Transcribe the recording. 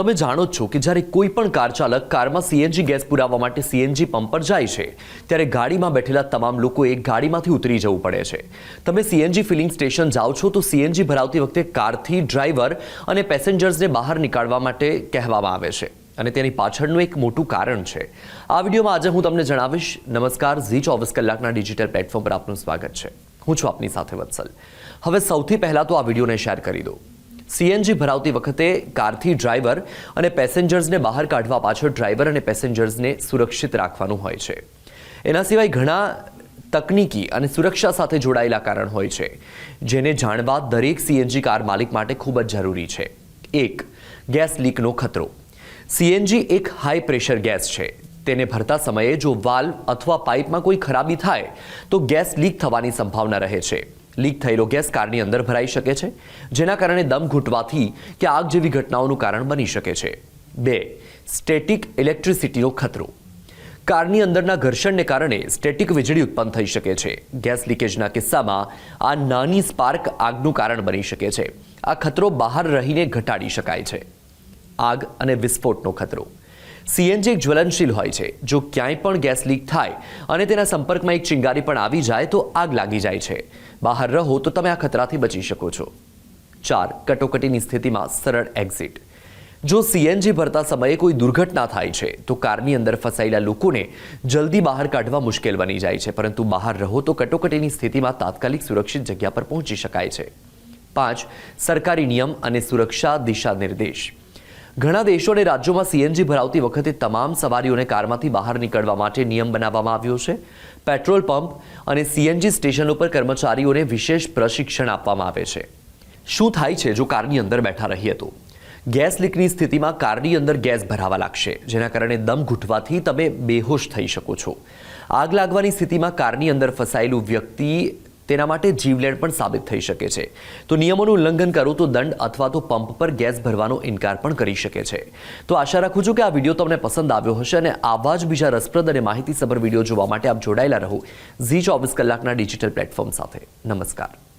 તમે જાણો છો કે જ્યારે કોઈ પણ કાર ચાલક કારમાં સીએનજી ગેસ પુરાવવા માટે સીએનજી પંપ પર જાય છે, ત્યારે ગાડીમાં બેઠેલા તમામ લોકોએ ગાડીમાંથી ઉતરી જવું પડે છે. તમે સીએનજી ફિલિંગ સ્ટેશન જાઓ છો તો સીએનજી ભરાવતી વખતે કારથી ડ્રાઈવર અને પેસેન્જર્સને બહાર નીકાળવા માટે કહેવામાં આવે છે અને તેની પાછળનું એક મોટું કારણ છે. આ વિડીયોમાં આજે હું તમને જણાવીશ, નમસ્કાર, ઝી ચોવીસ કલાકના ડિજિટલ પ્લેટફોર્મ પર આપનું સ્વાગત છે. હું છું આપની સાથે વત્સલ. હવે સૌથી પહેલાં તો આ વિડીયોને શેર કરી દો સીએનજી ભરાવતી વખતે કારથી ડ્રાઈવર અને પેસેન્જર્સને બહાર કાઢવા પાછળ ડ્રાઈવર અને પેસેન્જર્સને સુરક્ષિત રાખવાનું હોય છે. એના સિવાય ઘણા તકનીકી અને સુરક્ષા સાથે જોડાયેલા કારણ હોય છે, જેને જાણવા દરેક સીએનજી કાર માલિક માટે ખૂબ જ જરૂરી છે. એક, ગેસ લીકનો ખતરો. સીએનજી એક હાઈ પ્રેશર ગેસ છે. તેને ભરતા સમયે જો વાલ્વ અથવા પાઇપમાં કોઈ ખરાબી થાય, તો ગેસ લીક થવાની સંભાવના રહે છે. લીક થયેલો ગેસ કારની અંદર ભરાઈ શકે છે, જેના કારણે દમ ઘૂંટવાથી કે આગ જેવી ઘટનાઓનું કારણ બની શકે છે. બે, સ્ટેટિક ઇલેક્ટ્રિસિટીનો ખતરો. કારની અંદરના ઘર્ષણને કારણે સ્ટેટિક વીજળી ઉત્પન્ન થઈ શકે છે. ગેસ લીકેજના કિસ્સામાં આ નાની સ્પાર્ક આગનું કારણ બની શકે છે. આ ખતરો બહાર રહીને ઘટાડી શકાય છે. આગ અને વિસ્ફોટનો ખતરો. સીએનજી એક જ્વલનશીલ હોય છે. જો ક્યાંય પણ ગેસ લીક થાય અને તેના સંપર્કમાં એક ચિંગારી પણ આવી જાય તો આગ લાગી જાય છે. બહાર રહો તો તમે આ ખતરાથી બચી શકો છો. ચાર, કટોકટીની સ્થિતિમાં સરળ એક્ઝિટ જો સીએનજી ભરતા સમયે કોઈ દુર્ઘટના થાય છે, તો કારની અંદર ફસાયેલા લોકોને જલ્દી બહાર કાઢવા મુશ્કેલ બની જાય છે, પરંતુ બહાર રહો તો કટોકટીની સ્થિતિમાં તાત્કાલિક સુરક્ષિત જગ્યા પર પહોંચી શકાય છે. પાંચ, સરકારી નિયમ અને સુરક્ષા દિશા નિર્દેશ ઘણા દેશો અને રાજ્યોમાં સીએનજી ભરાવતી વખતે તમામ સવારીઓને કારમાંથી બહાર નીકળવા માટે નિયમ બનાવવામાં આવ્યો છે. પેટ્રોલ પંપ અને સીએનજી સ્ટેશન ઉપર કર્મચારીઓને વિશેષ પ્રશિક્ષણ આપવામાં આવે છે. શું થાય છે જો કારની અંદર બેઠા રહીએ તો? ગેસ લીકની સ્થિતિમાં કારની અંદર ગેસ ભરાવા લાગશે, જેના કારણે દમ ઘૂંટવાથી તમે બેહોશ થઈ શકો છો. આગ લાગવાની સ્થિતિમાં કારની અંદર ફસાયેલું વ્યક્તિ તેના માટે જીવલેણ પણ સાબિત થઈ શકે છે. તો નિયમોનું ઉલ્લંઘન કરો તો દંડ અથવા તો પંપ પર ગેસ ભરવાનો ઇનકાર પણ કરી શકે છે. તો આશા રાખું છું કે આ વીડિયો તમને પસંદ આવ્યો હશે અને આવા જ બીજા રસપ્રદ અને માહિતીસભર વીડિયો જોવા માટે આપ જોડાયેલા રહો. ઝી ચોવીસ કલાકના ડિજિટલ પ્લેટફોર્મ સાથે. નમસ્કાર.